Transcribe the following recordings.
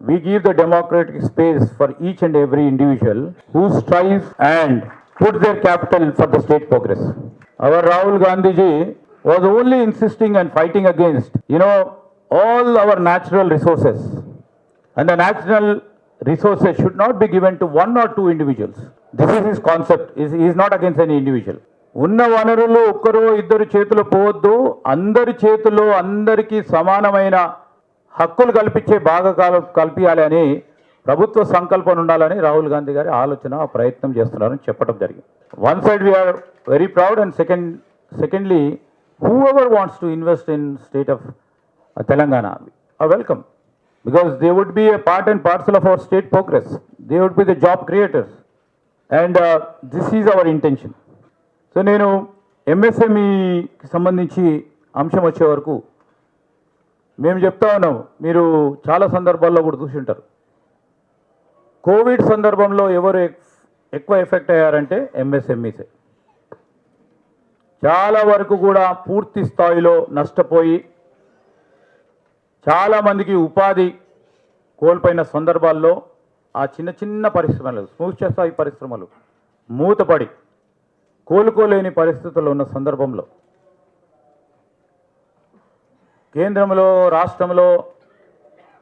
we give the democratic space for each and every individual who strives and put their capital for the state progress. Our Rahul Gandhiji was only insisting and fighting against, you know, all our natural resources. And the natural resources should not be given to one or two individuals. This is his concept. He is not against any individual. ఉన్న వనరులు ఒక్కరో ఇద్దరు చేతులు పోవద్దు అందరి చేతుల్లో అందరికీ సమానమైన హక్కులు కల్పించే బాగా కల్పించాలి అని ప్రభుత్వ సంకల్పం ఉండాలని రాహుల్ గాంధీ గారి ఆలోచన ప్రయత్నం చేస్తున్నారని చెప్పడం జరిగింది. One side we're very proud and second secondly whoever wants to invest in state of Telangana are welcome because they would be a part and parcel of our state progress they would be the job creators and this is our intention so నేను ఎంఎస్ఎంఈకి సంబంధించి అంశం వచ్చే వరకు మేము చెప్తా ఉన్నాం మీరు చాలా సందర్భాల్లో కూడా చూసి ఉంటారు. కోవిడ్ సందర్భంలో ఎవరు ఎక్కువ ఎఫెక్ట్ అయ్యారంటే ఎంఎస్ఎంఈసే. చాలా వరకు కూడా పూర్తి స్థాయిలో నష్టపోయి చాలామందికి ఉపాధి కోల్పోయిన సందర్భాల్లో ఆ చిన్న చిన్న పరిశ్రమలు సూక్ష్మ స్థాయి పరిశ్రమలు మూతపడి కోలుకోలేని పరిస్థితుల్లో ఉన్న సందర్భంలో కేంద్రంలో రాష్ట్రంలో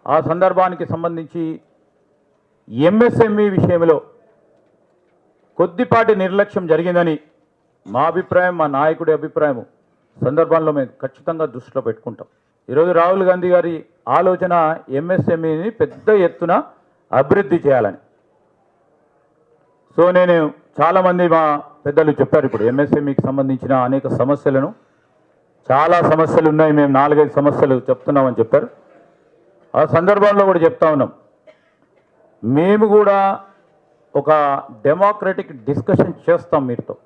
ఆ సందర్భానికి సంబంధించి ఎంఎస్ఎంఈ విషయంలో కొద్దిపాటి నిర్లక్ష్యం జరిగిందని మా అభిప్రాయం మా నాయకుడి అభిప్రాయం సందర్భంలో మేము ఖచ్చితంగా దృష్టిలో పెట్టుకుంటాం. ఈరోజు రాహుల్ గాంధీ గారి ఆలోచన ఎంఎస్ఎంఈని పెద్ద ఎత్తున అభివృద్ధి చేయాలని. సో నేను చాలామంది మా పెద్దలు చెప్పారు ఇప్పుడు ఎంఎస్ఎంఈకి సంబంధించిన అనేక సమస్యలను. చాలా సమస్యలు ఉన్నాయి. మేము నాలుగైదు సమస్యలు చెప్తున్నామని చెప్పారు. ఆ సందర్భంలో కూడా చెప్తా ఉన్నాం. మేము కూడా ఒక డెమోక్రటిక్ డిస్కషన్ చేస్తాం మీతో.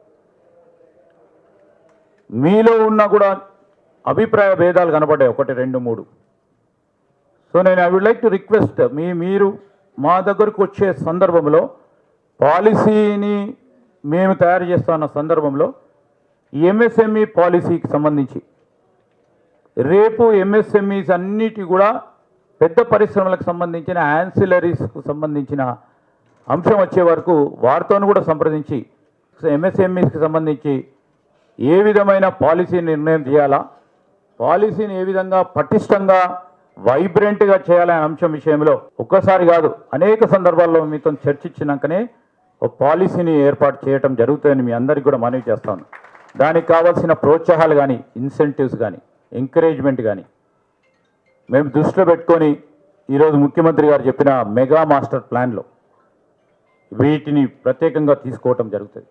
మీలో ఉన్న కూడా అభిప్రాయ భేదాలు కనపడ్డాయి. ఒకటి రెండు మూడు. సో నేను I would like to request మీ మీరు మా దగ్గరకు వచ్చే సందర్భంలో పాలసీని మేము తయారు చేస్తున్న సందర్భంలో ఎంఎస్ఎంఈ పాలసీకి సంబంధించి రేపు ఎంఎస్ఎంఈస్ అన్నిటి కూడా పెద్ద పరిశ్రమలకు సంబంధించిన యాన్సిలరీస్కు సంబంధించిన అంశం వచ్చే వరకు వారితో కూడా సంప్రదించి ఎంఎస్ఎంఈస్కి సంబంధించి ఏ విధమైన పాలసీ నిర్ణయం చేయాలా పాలసీని ఏ విధంగా పటిష్టంగా వైబ్రెంట్గా చేయాలనే అంశం విషయంలో ఒక్కసారి కాదు అనేక సందర్భాల్లో మీతో చర్చించినాకనే ఒక పాలసీని ఏర్పాటు చేయటం జరుగుతుందని మీ అందరికీ కూడా మనవి చేస్తాను. దానికి కావాల్సిన ప్రోత్సాహాలు కానీ ఇన్సెంటివ్స్ కానీ ఎంకరేజ్మెంట్ కానీ మేము దృష్టిలో పెట్టుకొని ఈరోజు ముఖ్యమంత్రి గారు చెప్పిన మెగా మాస్టర్ ప్లాన్లో వీటిని ప్రత్యేకంగా తీసుకోవటం జరుగుతుంది.